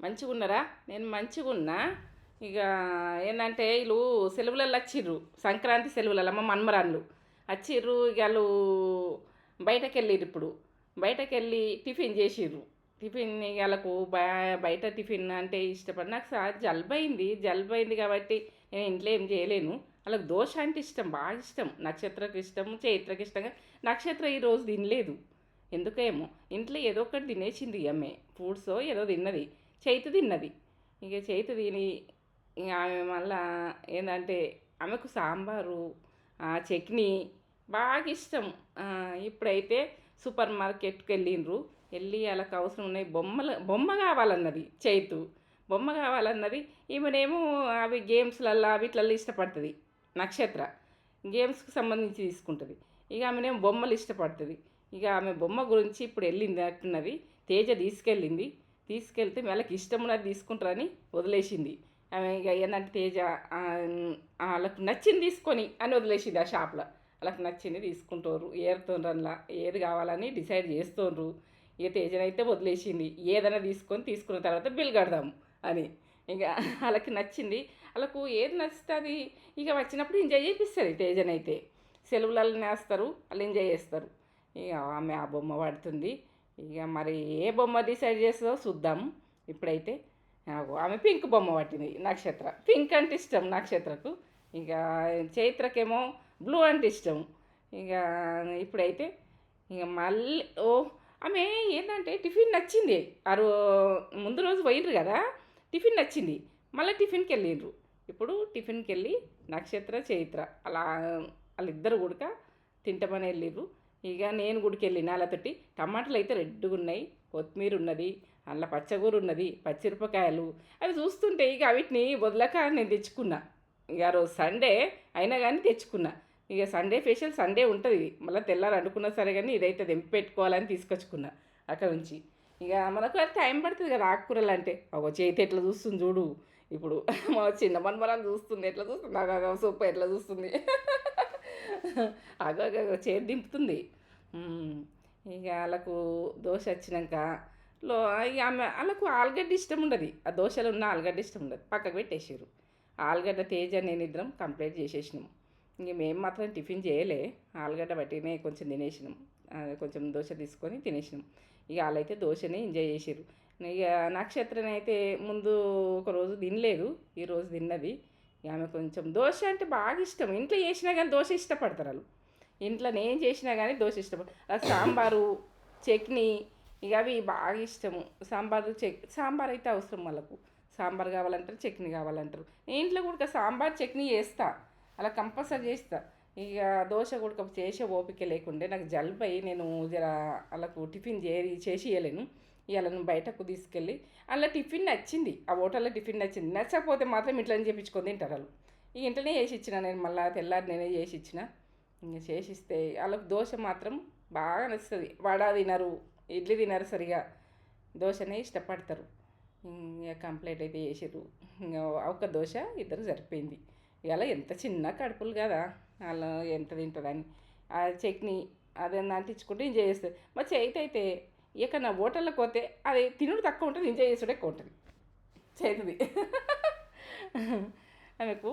మంచిగా ఉన్నారా నేను మంచిగా ఉన్నా ఇక ఏంటంటే వీళ్ళు సెలవులలో వచ్చిర్రు సంక్రాంతి సెలవులలో మా మన్మరాన్లు. వచ్చిర్రు ఇక వాళ్ళు బయటకు వెళ్ళిర్రు ఇప్పుడు. బయటకు వెళ్ళి టిఫిన్ చేసిర్రు. టిఫిన్ వాళ్ళకు బయట టిఫిన్ అంటే ఇష్టపడి నాకు సార్ జలుబు అయింది కాబట్టి నేను ఇంట్లో ఏం చేయలేను. వాళ్ళకి దోశ అంటే ఇష్టం బాగా ఇష్టం. నక్షత్రకు ఇష్టం చైత్రకు ఇష్టంగా నక్షత్ర ఈరోజు తినలేదు. ఎందుకేమో? ఇంట్లో ఏదో ఒకటి తినేసింది అమ్మే ఫ్రూట్స్ ఏదో తిన్నది. చేతి తిన్నది. ఇక చేతి తిని ఇక ఆమె మళ్ళా ఏంటంటే ఆమెకు సాంబారు ఆ చట్నీ బాగా ఇష్టం. ఇప్పుడైతే సూపర్ మార్కెట్కి వెళ్ళిండ్రు. వెళ్ళి వాళ్ళకి అవసరం ఉన్నాయి బొమ్మలు బొమ్మ కావాలన్నది చైతు. బొమ్మ కావాలన్నది ఈమెనేమో అవి గేమ్స్లల్లో వీటిలల్లో ఇష్టపడుతుంది నక్షత్ర. గేమ్స్కి సంబంధించి తీసుకుంటుంది. ఇక ఆమెనేమో బొమ్మలు ఇష్టపడుతుంది. ఇక ఆమె బొమ్మ గురించి ఇప్పుడు వెళ్ళింది అంటున్నది. తేజ తీసుకెళ్ళింది. తీసుకెళ్తే వాళ్ళకి ఇష్టం ఉన్నది తీసుకుంటారని వదిలేసింది. ఆమె ఇక ఏంటంటే తేజ వాళ్ళకు వాళ్ళకి నచ్చింది తీసుకొని అని వదిలేసింది ఆ షాప్లో. వాళ్ళకి నచ్చింది తీసుకుంటారు ఏరుతుండ్రల్లా ఏది కావాలని డిసైడ్ చేస్తుండ్రు. ఇక తేజనైతే వదిలేసింది. ఏదైనా తీసుకొని తీసుకున్న తర్వాత బిల్ కడదాం అని. ఇంకా వాళ్ళకి నచ్చింది. వాళ్ళకు ఏది నచ్చుతుంది? ఇక వచ్చినప్పుడు ఎంజాయ్ చేపిస్తుంది తేజనైతే. సెలవులలో వేస్తారు. వాళ్ళు ఎంజాయ్ చేస్తారు. ఇక ఆమె ఆ బొమ్మ పడుతుంది. ఇక మరి ఏ బొమ్మ డిసైడ్ చేస్తుందో చూద్దాం. ఇప్పుడైతే ఆమె పింక్ బొమ్మ పట్టింది నక్షత్ర. పింక్ అంటే ఇష్టం నక్షత్రకు. ఇక చైత్రకేమో బ్లూ అంటే ఇష్టం. ఇక ఇప్పుడైతే ఇక మళ్ళీ ఓ ఆమె ఏంటంటే టిఫిన్ నచ్చింది. ఆ రో ముందు రోజు పోయిండ్రు కదా టిఫిన్ నచ్చింది. మళ్ళీ టిఫిన్కి వెళ్ళిండ్రు. ఇప్పుడు టిఫిన్కి వెళ్ళి నక్షత్ర చైత్ర అలా వాళ్ళిద్దరు కూడక తింటామని వెళ్ళిర్రు ఇక నేను గుడికి వెళ్ళిన వాళ్ళతోటి టమాటాలు అయితే రెడ్గా ఉన్నాయి కొత్తిమీర ఉన్నది అందులో పచ్చగూర ఉన్నది పచ్చిమిరపకాయలు. అవి చూస్తుంటే ఇక వీటిని వదలక నేను తెచ్చుకున్నా. ఇక రోజు సండే అయినా కానీ తెచ్చుకున్నా. ఇక సండే ఫేషియల్ సండే ఉంటుంది. మళ్ళీ తెల్లారు అనుకున్నా సరే కానీ ఇదైతే దెంపి పెట్టుకోవాలని తీసుకొచ్చుకున్నా అక్కడ నుంచి. ఇక మనకు అది టైం పడుతుంది కదా ఆకుకూరలు అంటే. ఒక చేతి ఎట్లా చూస్తుంది చూడు. ఇప్పుడు మా చిన్న మనమరాలు చూస్తుంది. ఎట్లా చూస్తుంది? నాకు సూపర్ ఎట్లా చూస్తుంది. అగ చేతి దింపుతుంది. ఇక వాళ్ళకు దోశ వచ్చినాక లో ఇక ఆమె వాళ్ళకు ఆలుగడ్డ ఇష్టం ఉండదు. ఆ దోశలు ఉన్న ఆలుగడ్డ ఇష్టం ఉండదు. పక్కకు పెట్టేసారు ఆలుగడ్డ తేజ నేను ఇద్దరం కంప్లీట్ చేసేసినాము ఇంక మేము మాత్రం టిఫిన్ చేయలే. ఆలుగడ్డ బట్టినే కొంచెం తినేసినాం. అది కొంచెం దోశ తీసుకొని తినేసినాం. ఇక వాళ్ళైతే దోశని ఎంజాయ్ చేసారు ఇక నక్షత్రం అయితే ముందు ఒక రోజు తినలేదు. ఈరోజు తిన్నది. ఆమె కొంచెం దోశ అంటే బాగా ఇష్టం. ఇంట్లో చేసినా కానీ దోశ ఇష్టపడతారు వాళ్ళు. ఇంట్లో నేను చేసినా కానీ దోశ ఇష్టపడతారు సాంబారు చట్నీ ఇక అవి బాగా ఇష్టము. సాంబారు చట్ సాంబార్ అయితే అవసరం వాళ్ళకు. సాంబార్ కావాలంటారు చట్నీ కావాలంటారు. నేను ఇంట్లో కూడా సాంబార్ చట్నీ చేస్తా. అలా కంపల్సరీ చేస్తా. ఇక దోశ కూడా చేసే ఓపిక లేకుండే నాకు జలుబు అయ్యి నేను జర వాళ్ళకు టిఫిన్ చేరి చేసి ఇవ్వలేను ఇవాళ నువ్వు బయటకు తీసుకెళ్ళి. అలా టిఫిన్ నచ్చింది. ఆ హోటల్లో టిఫిన్ నచ్చింది. నచ్చకపోతే మాత్రం ఇట్లని చేపించుకొని తింటారు వాళ్ళు. ఈ ఇంట్లోనే చేసి ఇచ్చిన నేను మళ్ళీ తెల్లారి నేనే చేసి ఇచ్చిన. ఇంకా చేసిస్తే వాళ్ళకు దోశ మాత్రం బాగా నచ్చుతుంది. వడ తినరు ఇడ్లీ తినరు సరిగా. దోశనే ఇష్టపడతారు. ఇంకా కంప్లీట్ అయితే చేసారు ఇంకా ఒక దోశ ఇద్దరు సరిపోయింది. ఇలా ఎంత చిన్న కడుపులు కదా వాళ్ళు ఎంత తింటుందని. ఆ చట్నీ అదే అంటించుకుంటే ఇంజాయ్ చేస్తుంది మా చేతి అయితే ఇక నా హోటల్లోకి పోతే అది తినుడు తక్కువ ఉంటుంది ఎంజాయ్ చేసుడు ఎక్కువ ఉంటుంది. చేతుంది. ఆమెకు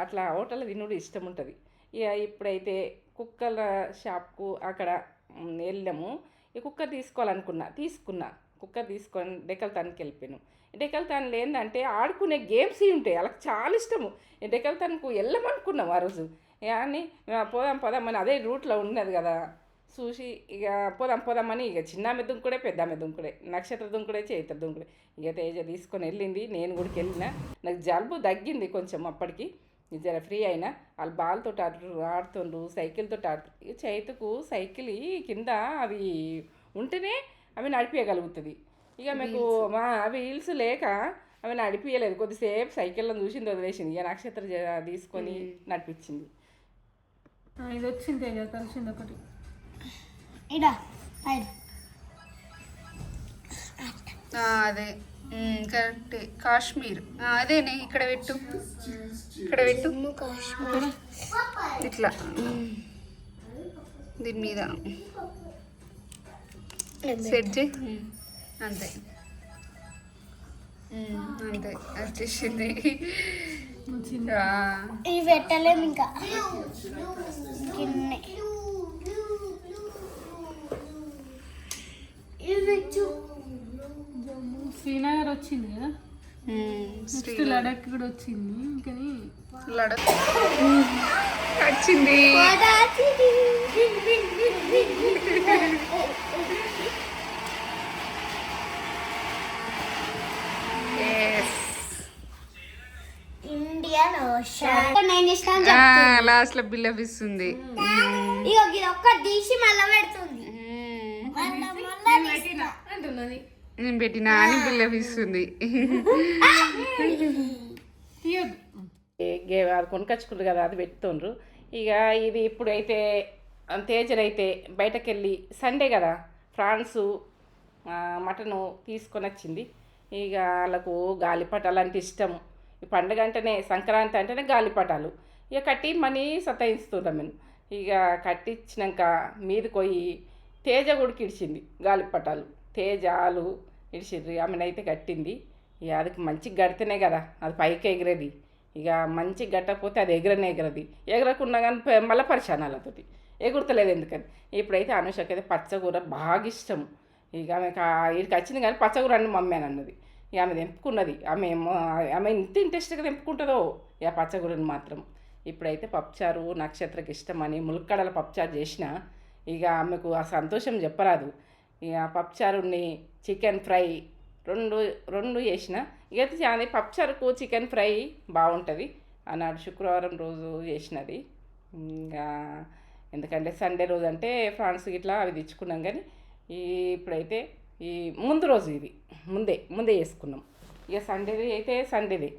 అట్లా హోటల్లో తినుడు ఇష్టం ఉంటుంది. ఇక ఇప్పుడైతే కుక్కల షాప్కు అక్కడ వెళ్ళాము. ఈ కుక్క తీసుకోవాలనుకున్నా తీసుకున్నా. కుక్క తీసుకొని డెకల్తానికి వెళ్ళిపోయాను. డెకల్తాన్లో ఏంటంటే ఆడుకునే గేమ్స్ ఉంటాయి. వాళ్ళకి చాలా ఇష్టము. ఈ డెకల్తాన్కు వెళ్ళమనుకున్నాం ఆ రోజు. కానీ పోదాం పోదామని అదే రూట్లో ఉన్నది కదా. చూసి ఇక పోదాం పోదామని ఇక చిన్న దుంకుడే పెద్ద దుంకుడే నక్షత్ర దుంకుడే చైత్ర దుంకుడే. ఇక తేజ తీసుకొని వెళ్ళింది నేను కూడా వెళ్ళిన. నాకు జలుబు తగ్గింది కొంచెం అప్పటికి. జర ఫ్రీ అయినా. వాళ్ళు బాల్తో ఆడు ఆడుతుండ్రు సైకిల్తో ఆడుతుండ్రు. ఇక చైతుకు సైకిల్ కింద అవి ఉంటేనే అవి నడిపించగలుగుతుంది ఇక మీకు మా అవి హీల్స్ లేక అవి నడిపించలేదు కొద్దిసేపు సైకిల్లో చూసింది వదిలేసింది. ఇక నక్షత్ర తీసుకొని నడిపించింది. ఆ, ఇది వచ్చింది తేజ కలిసింది ఒకటి. అదే. కరెక్ట్. కాశ్మీర్. అదేనే ఇక్కడ పెట్టు. ఇక్కడ పెట్టు. కాశ్మీర్. ఇట్లా. దీని మీద. సెట్ చేయి. అంతే. అంతే. వచ్చేసింది. ఇవి పెట్టలేము ఇంకా. జమ్మూ శ్రీనగర్ వచ్చింది కదా? నెక్స్ట్ లడాక్ కూడా వచ్చింది ఇంకని లడక్. వచ్చింది. Yes. ఇండియన్ ఓషన్ నేను ఇష్టం ఆ, లాస్ట్లో బిల్ ఇస్తుంది. ఇగో ఇది ఒక్క తీసి మళ్ళీ పెడుతుంది. అంటున్నది. నేను పెట్టినా అని బిల్ ఇస్తుంది అది కొనుకొచ్చుకుంటారు కదా అది పెడుతుండ్రు ఇక ఇది ఇప్పుడైతే తేజరైతే బయటకు వెళ్ళి సండే కదా ఫ్రాన్సు మటను తీసుకొని వచ్చింది ఇక వాళ్ళకు గాలిపటాలు అంటే ఇష్టం. ఈ పండుగ అంటేనే సంక్రాంతి అంటేనే గాలిపటాలు. ఇక కట్టి మనీ సతాయిస్తున్నాం మేము ఇక కట్టించినాక మీదకి పోయి తేజ కూడా ఇడిచింది గాలిపటాలు తేజాలు ఇడిచిర్రు. ఆమెనైతే కట్టింది. ఇక అది మంచి గడితేనే కదా. అది పైకి ఎగిరేది. ఇక మంచి గట్టకపోతే అది ఎగరనే ఎగరది. ఎగరకున్నా కానీ మళ్ళీ పరిశానాలతోటి. ఎగురతలేదు ఎందుకని? ఇప్పుడైతే అనుషకి అయితే పచ్చకూర బాగా ఇష్టం. ఇక ఆమె వీడికి వచ్చింది కానీ పచ్చకూర అండి మమ్మీ అని అన్నది. ఇక ఆమె తెంపుకున్నది. ఆమె ఆమె ఇంత ఇంట్రెస్ట్గా తెంపుకుంటుందో ఇక పచ్చకూరని మాత్రం. ఇప్పుడైతే పప్పుచారు నక్షత్రకి ఇష్టమని ములక్కడల పప్పుచారు చేసిన ఇక ఆమెకు ఆ సంతోషం చెప్పరాదు. ఇక పప్పుచారుని చికెన్ ఫ్రై రెండు రెండు చేసిన. ఇక అది పప్పుచారుకు చికెన్ ఫ్రై బాగుంటుంది ఆనాడు శుక్రవారం రోజు చేసినది. ఇంకా ఎందుకంటే సండే రోజు అంటే ఫ్రాన్స్ ఇట్లా అవి తెచ్చుకున్నాం కానీ ఈ ఇప్పుడైతే ఈ ముందు రోజు ఇది ముందే ముందే చేసుకున్నాం. ఇక సండేది అయితే సండేది.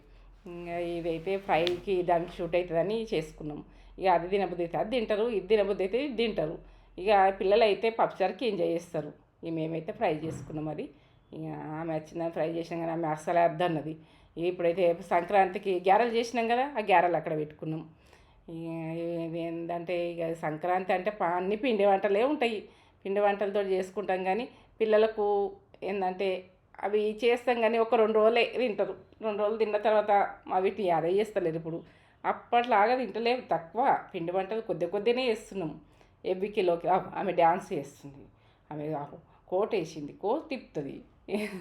ఇంకా ఇదైతే ఫ్రైకి దానికి షూట్ అవుతుందని చేసుకున్నాం. ఇక అది తినబుద్ధి అయితే అది తింటారు ఇది తినబుద్ధి అయితే ఇది తింటారు. ఇక పిల్లలు అయితే పప్పుచారుకి ఎంజాయ్ చేస్తారు. ఇక మేమైతే ఫ్రై చేసుకున్నాం అది ఇక ఆమె వచ్చిన ఫ్రై చేసినాం కానీ ఆమె వేద్దాం అద్దన్నది ఇప్పుడైతే సంక్రాంతికి గ్యారెలు చేసినాం కదా ఆ గ్యారెలు అక్కడ పెట్టుకున్నాం. ఇక ఏంటంటే ఇక సంక్రాంతి అంటే అన్ని పిండి వంటలే ఉంటాయి. పిండి వంటలతో చేసుకుంటాం కానీ పిల్లలకు ఏంటంటే అవి చేస్తాం కానీ ఒక రెండు రోజులే తింటారు. రెండు రోజులు తిన్న తర్వాత వీటిని అదే చేస్తలేరు ఇప్పుడు. అప్పట్లాగా తింటలేవు తక్కువ పిండి వంటలు కొద్ది కొద్దిగానే చేస్తున్నాం. ఎవ్వికిలోకి ఆమె డ్యాన్స్ చేస్తుంది. ఆమె కోట్ వేసింది కోట్ తిప్పుతుంది.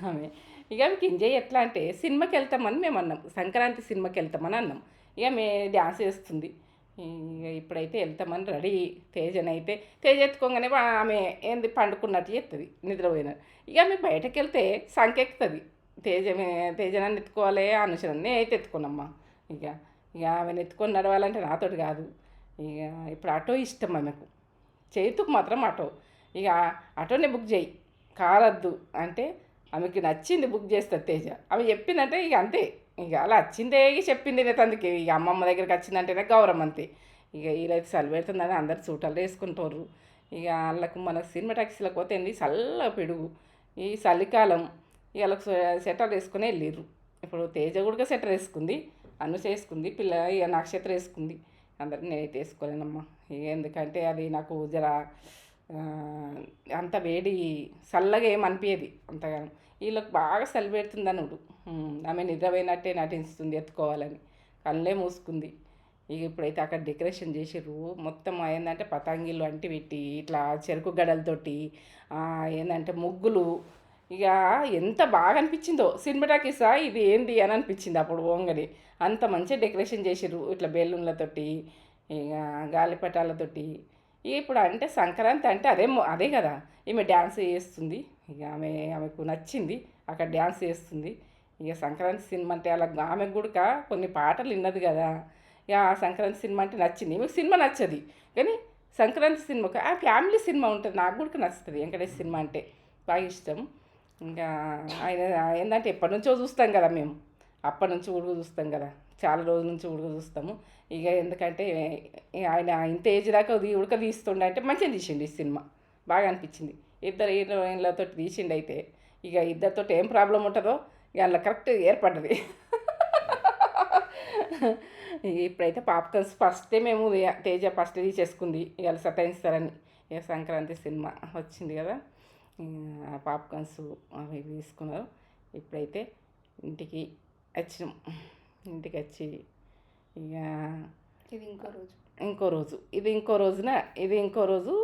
ఆమె ఇక ఆమెకి ఎంజాయ్ ఎట్లా అంటే సినిమాకి వెళ్తామని మేము అన్నాం. సంక్రాంతి సినిమాకి వెళ్తామని అన్నాం. ఇక మే డ్యాన్స్ వేస్తుంది ఇక ఇప్పుడైతే వెళ్తామని రెడీ. తేజనైతే తేజ ఎత్తుకోగానే ఆమె ఏంది పండుకున్నట్టు చేస్తుంది నిద్రపోయిన. ఇక ఆమె బయటకు వెళ్తే సంకెక్కుతుంది. తేజ తేజనాన్ని ఎత్తుకోవాలి అనుసరాన్ని అయితే ఎత్తుకున్నామ్మా ఇక ఇక ఆమెను ఎత్తుకొని నడవాలంటే నాతోటి కాదు. ఇక ఇప్పుడు ఆటో ఇష్టం ఆమెకు. చేతుకు మాత్రం ఆటో. ఇక ఆటోనే బుక్ చేయి. కారద్దు అంటే ఆమెకి నచ్చింది బుక్ చేస్తుంది తేజ. ఆమె చెప్పిందంటే ఇక అంతే. ఇక అలా వచ్చిందే చెప్పింది నేను అందుకే. ఇక అమ్మమ్మ దగ్గరికి వచ్చిందంటేనే గౌరవం అంతే. ఇక వీళ్ళైతే చలి పెడుతుందని అందరు చూటలు వేసుకుంటారు. ఇక వాళ్ళకు మన సినిమా టాక్సీలకు పోతే ఏంది? చల్ల పిడుగు. ఈ చలికాలం వాళ్ళకు సెటర్ వేసుకుని వెళ్ళిర్రు. ఇప్పుడు తేజ కూడా సెటర్ వేసుకుంది. అను చేసుకుంది పిల్ల ఇక నక్షత్రం వేసుకుంది. అందరికి నేనైతే వేసుకోలేనమ్మా. ఎందుకంటే అది నాకు జర అంత వేడి చల్లగా ఏం అనిపించేది అంతగానం వీళ్ళకి బాగా చలి పెడుతుంది అనుడు. ఆమె నిద్రపోయినట్టే నటిస్తుంది ఎత్తుకోవాలని. కళ్ళే మూసుకుంది. ఇక ఇప్పుడైతే అక్కడ డెకరేషన్ చేసిర్రు. మొత్తం ఏంటంటే పతంగిలు అంటి పెట్టి ఇట్లా చెరుకు గడలతోటి ఏంటంటే ముగ్గులు. ఇక ఎంత బాగా అనిపించిందో. సినిమాటాకిసా ఇది ఏంది అని అనిపించింది అప్పుడు ఓంగని. అంత మంచిగా డెకరేషన్ చేసిర్రు. ఇట్లా బెలూన్లతోటి ఇక గాలిపటాలతోటి ఇప్పుడు అంటే సంక్రాంతి అంటే అదే అదే కదా. ఈమె డ్యాన్స్ చేస్తుంది. ఇక ఆమె ఆమెకు నచ్చింది. అక్కడ డ్యాన్స్ చేస్తుంది. ఇక సంక్రాంతి సినిమా అంటే అలా ఆమె కూడా కొన్ని పాటలు విన్నది కదా. ఇక ఆ సంక్రాంతి సినిమా అంటే నచ్చింది. మీకు సినిమా నచ్చది. కానీ సంక్రాంతి సినిమాకు ఆ ఫ్యామిలీ సినిమా ఉంటుంది. నాకు కూడా నచ్చుతుంది. వెంకటేష్ సినిమా అంటే బాగా ఇష్టం. ఇంకా ఆయన ఏంటంటే ఎప్పటి నుంచో చూస్తాం కదా మేము. అప్పటి నుంచి ఉడుగు చూస్తాం కదా. చాలా రోజుల నుంచి ఉడక చూస్తాము. ఇక ఎందుకంటే ఆయన ఇంత ఏజ్ దాకా ఉడక తీస్తుండే అంటే మంచిగా తీసిండు ఈ సినిమా. బాగా అనిపించింది. ఇద్దరు హీరోయిన్లతో తీసిండు అయితే ఇక ఇద్దరితో ఏం ప్రాబ్లం ఉంటుందో ఇక అందులో కరెక్ట్ ఏర్పడ్డది. ఇప్పుడైతే పాప్కార్న్స్ ఫస్టే మేము ఇక తేజ ఫస్ట్ తీసేసుకుంది. ఇవాళ సతాయిస్తారని ఇక సంక్రాంతి సినిమా వచ్చింది కదా. ఆ పాప్కార్న్స్ అవి తీసుకున్నారు. ఇప్పుడైతే ఇంటికి వచ్చినాం. ఇంటికి వచ్చి ఇక ఇది ఇంకో రోజు. ఇంకో రోజు. ఇది ఇంకో రోజున ఇది ఇంకో రోజు.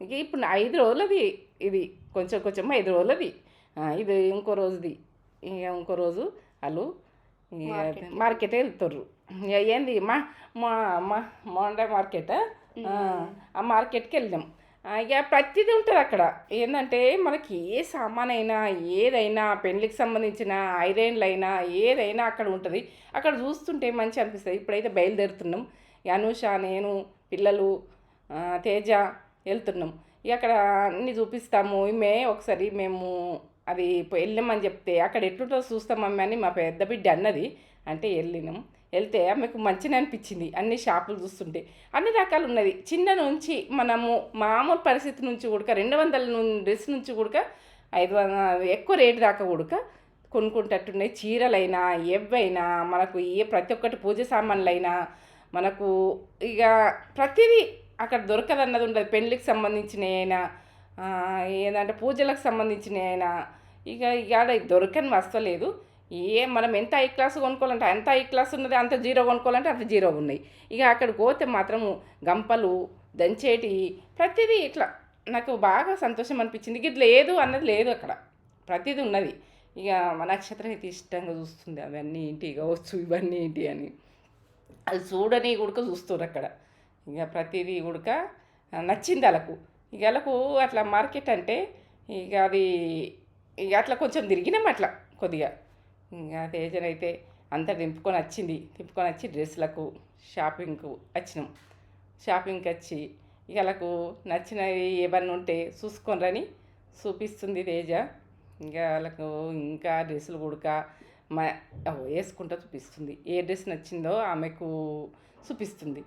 ఇక ఇప్పుడు ఐదు రోజులది ఇది. కొంచెం కొంచెం ఐదు రోజులది. ఇది ఇంకో రోజుది. ఇక ఇంకో రోజు వాళ్ళు ఇక మార్కెట్ వెళ్తారు ఇక ఏంది? మా మా మా మోండా మార్కెట్ ఆ? మార్కెట్కి వెళ్ళాం ఆ, ఇక ప్రతిదీ ఉంటుంది అక్కడ. ఏంటంటే మనకి ఏ సామాన్ అయినా ఏదైనా పెళ్ళికి సంబంధించిన ఐరన్లు అయినా ఏదైనా అక్కడ ఉంటుంది. అక్కడ చూస్తుంటే మంచి అనిపిస్తుంది. ఇప్పుడైతే బయలుదేరుతున్నాం. అనూష నేను పిల్లలు తేజ వెళ్తున్నాం. ఇక అక్కడ అన్నీ చూపిస్తాము. మే ఒకసారి మేము అది వెళ్ళామని చెప్తే అక్కడ ఎట్లుంటుందో చూస్తామమ్మా అని మా పెద్ద బిడ్డ అన్నది. అంటే వెళ్ళినాం. వెళ్తే ఆమెకు మంచిగా అనిపించింది. అన్ని షాపులు చూస్తుంటే. అన్ని రకాలు ఉన్నది. చిన్న నుంచి మనము మామూలు పరిస్థితి నుంచి కూడక రెండు వందల ను- డ్రెస్ నుంచి కూడక ఐదు వందల ఎక్కువ రేటు దాకా కూడక కొనుక్కుంటట్టున్నాయి. చీరలైనా ఎవైనా మనకు ఏ ప్రతి ఒక్కటి పూజ సామాన్లైనా మనకు ఇక ప్రతిదీ అక్కడ దొరకదన్నది ఉండదు. పెళ్ళికి సంబంధించినవి అయినా ఏంటంటే పూజలకు సంబంధించినవి అయినా ఇక ఇక దొరకని వస్తలేదు ఏ మనం ఎంత ఐ క్లాస్ కొనుక్కోవాలంటే ఎంత ఐ క్లాస్ ఉన్నది అంత జీరో కొనుక్కోవాలంటే అంత జీరో ఉన్నాయి. ఇక అక్కడికి పోతే మాత్రము గంపలు దంచేటి ప్రతిదీ ఇట్లా. నాకు బాగా సంతోషం అనిపించింది. ఇక లేదు అన్నది లేదు అక్కడ. ప్రతిదీ ఉన్నది. ఇక మా నక్షత్రం అయితే ఇష్టంగా చూస్తుంది. అవన్నీ ఏంటి? ఇక వచ్చు ఇవన్నీ ఏంటి అని. అది చూడని గుడక చూస్తారు అక్కడ. ఇక ప్రతిదీ గుడక నచ్చింది వాళ్ళకు. ఇక వాళ్ళకు అట్లా మార్కెట్ అంటే ఇక అది ఇక అట్లా కొంచెం తిరిగినాం అట్లా కొద్దిగా. ఇంకా తేజనైతే అంతా దింపుకొని వచ్చింది. దింపుకొని వచ్చి డ్రెస్సులకు షాపింగ్కు వచ్చినాం. షాపింగ్కి వచ్చి ఇక వాళ్ళకు నచ్చినవి ఏమన్నా ఉంటే చూసుకొనరని చూపిస్తుంది తేజ. ఇంకా వాళ్ళకు ఇంకా డ్రెస్సులు కుడక మా వేసుకుంటూ వేసుకుంటా చూపిస్తుంది. ఏ డ్రెస్ నచ్చిందో ఆమెకు చూపిస్తుంది.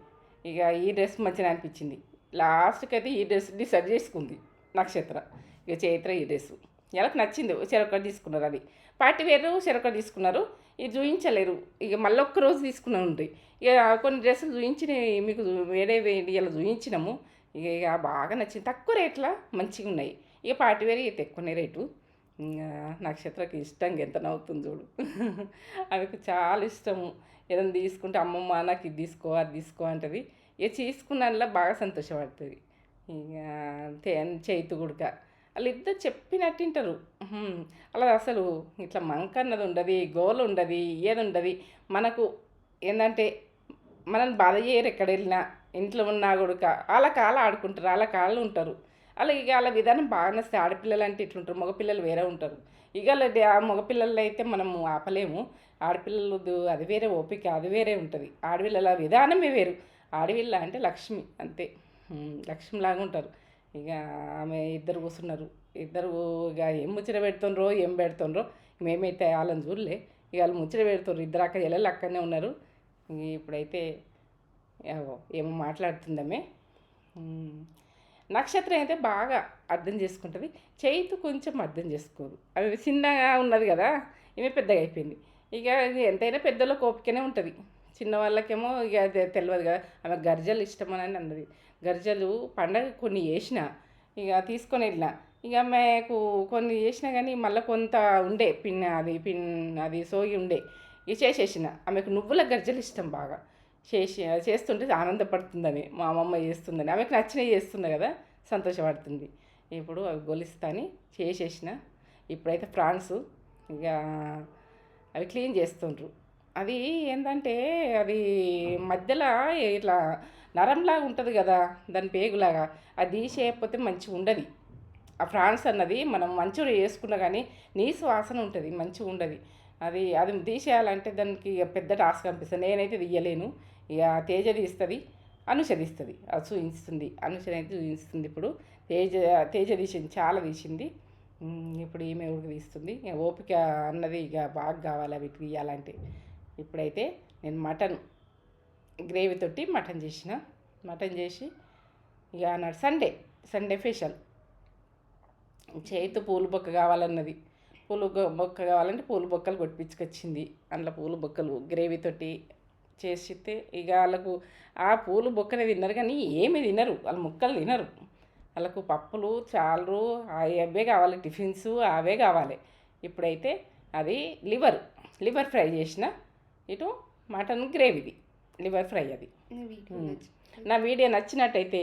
ఇక ఈ డ్రెస్ మంచిగా అనిపించింది. లాస్ట్కి అయితే ఈ డ్రెస్ డిసైడ్ చేసుకుంది నక్షత్ర. ఇక చైత్ర ఈ డ్రెస్ వాళ్ళకి నచ్చింది. చెరొకటి తీసుకున్నారు అది. పార్టీ వేరు చెరొకటి తీసుకున్నారు. ఇది చూపించలేరు ఇక మళ్ళీ ఒక్క రోజు తీసుకుని ఉంటాయి ఇక కొన్ని డ్రెస్సులు చూపించిన మీకు వేరే వేడి ఇలా చూపించినాము ఇక ఇక బాగా నచ్చింది. తక్కువ రేట్ల మంచిగా ఉన్నాయి. ఇక పార్టీ వేరు ఇది ఎక్కువనే రేటు. ఇంకా నక్షత్రకి ఇష్టం ఎంత నవ్వుతుంది చూడు. ఆమెకు చాలా ఇష్టము. ఏదైనా తీసుకుంటే అమ్మమ్మ నాకు ఇది తీసుకో అది తీసుకో అంటది. ఇక తీసుకున్నలా బాగా సంతోషపడుతుంది. ఇక తే- చైతు గుడక. వాళ్ళిద్దరు చెప్పినట్టు వింటారు. అలా అసలు ఇట్లా మంక అన్నది ఉండదు గోలు ఉండదు ఏది ఉండదు. మనకు ఏంటంటే మనల్ని బాధ చేయరు ఎక్కడ వెళ్ళినా ఇంట్లో ఉన్నా కొడుక వాళ్ళ కాళ్ళు ఆడుకుంటారు వాళ్ళ కాళ్ళు ఉంటారు. అలా ఇక వాళ్ళ విధానం బాగా వస్తే ఆడపిల్లలు అంటే ఇట్లుంటారు మగపిల్లలు వేరే ఉంటారు. ఇక వాళ్ళ ఆ మగపిల్లలు అయితే మనము ఆపలేము. ఆడపిల్లలు అది వేరే ఓపిక అది వేరే ఉంటుంది. ఆడపిల్లల విధానమే వేరు. ఆడపిల్ల అంటే లక్ష్మి అంతే. లక్ష్మిలాగా ఉంటారు. ఇక ఆమె ఇద్దరు కూర్చున్నారు ఇద్దరు ఇక ఏం ముచ్చట పెడుతుండ్రో ఏం పెడుతుండ్రో మేమైతే వాళ్ళని చూడలే. ఇక వాళ్ళు ముచ్చట పెడుతుండ్రు. ఇద్దరు అక్క చెల్లెలు అక్కడనే ఉన్నారు. ఇప్పుడైతే ఏవో ఏమో మాట్లాడుతుందమే. నక్షత్రం అయితే బాగా అర్థం చేసుకుంటుంది. చేతి కొంచెం అర్థం చేసుకోదు అవి చిన్నగా ఉన్నది కదా ఈమె పెద్దగా అయిపోయింది. ఇక ఇది ఎంతైనా పెద్దలో కోపికనే ఉంటుంది. చిన్న వాళ్ళకేమో ఇక అది తెలియదు కదా. ఆమె గర్జలు ఇష్టమని అన్నది. గర్జలు పండగ కొన్ని చేసిన ఇక తీసుకొని వెళ్ళిన. ఇక ఆమెకు కొన్ని చేసినా కానీ మళ్ళీ కొంత ఉండే పిన్ అది పిన్ అది సోగి ఉండే. ఇక చేసేసిన. ఆమెకు నువ్వుల గర్జలు ఇష్టం బాగా. చేసి చేస్తుంటే ఆనందపడుతుందని మా అమ్మమ్మ చేస్తుందని. ఆమెకు నచ్చినవి చేస్తుంది కదా సంతోషపడుతుంది. ఇప్పుడు అవి గొలిస్తాని చేసేసిన. ఇప్పుడైతే ఫ్రాన్స్. ఇక అవి క్లీన్ చేస్తుండ్రు. అది ఏంటంటే అది మధ్యలో ఇట్లా నరంలాగా ఉంటుంది కదా దాని పేగులాగా అది తీసేయకపోతే మంచిగా ఉండదు. ఆ ఫ్రాన్స్ అన్నది మనం మంచిగా వేసుకున్నా కానీ నీసు వాసన ఉంటుంది మంచిగా ఉండదు. అది అది తీసేయాలంటే దానికి పెద్ద టాస్క్ అనిపిస్తుంది. నేనైతే తీయలేను. ఇక తేజ తీస్తుంది అనుష తీస్తుంది. అది చూపిస్తుంది అనుష అయితే చూపిస్తుంది ఇప్పుడు. తేజ తేజ తీసింది చాలా తీసింది. ఇప్పుడు ఈమె ఉడికి తీస్తుంది. ఓపిక అన్నది ఇక బాగా కావాలి అవి తీయాలంటే. ఇప్పుడైతే నేను మటన్ గ్రేవీ తోటి మటన్ చేసిన. మటన్ చేసి ఇక అన్నాడు సండే సండే ఫెషల్ చేతి పూలు బొక్క కావాలన్నది. పూలు బొక్క కావాలంటే పూలు బొక్కలు కొట్టించుకొచ్చింది అందులో పూలు బొక్కలు గ్రేవీ తోటి చేసితే ఇక వాళ్ళకు ఆ పూలు బొక్కనే తిన్నారు కానీ ఏమి తినరు. వాళ్ళు ముక్కలు తినరు. వాళ్ళకు పప్పులు చాలరు అవే కావాలి టిఫిన్స్ అవే కావాలి. ఇప్పుడైతే అది లివర్ లివర్ ఫ్రై చేసిన ఇటు మటన్ గ్రేవీది లివర్ ఫ్రై అది. నీ వీడియో నచ్చినట్టయితే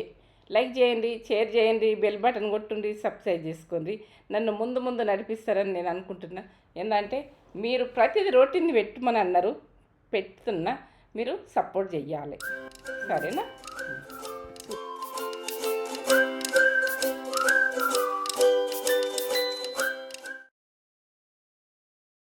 లైక్ చేయండి షేర్ చేయండి బెల్ బటన్ కొట్టుండి సబ్స్క్రైబ్ చేసుకోండి. నన్ను ముందు ముందు నడిపిస్తారని నేను అనుకుంటున్నా. ఏంటంటే మీరు ప్రతిదీ రొటీన్ పెట్టమని అన్నారు పెడుతున్నా మీరు సపోర్ట్ చెయ్యాలి. సరేనా?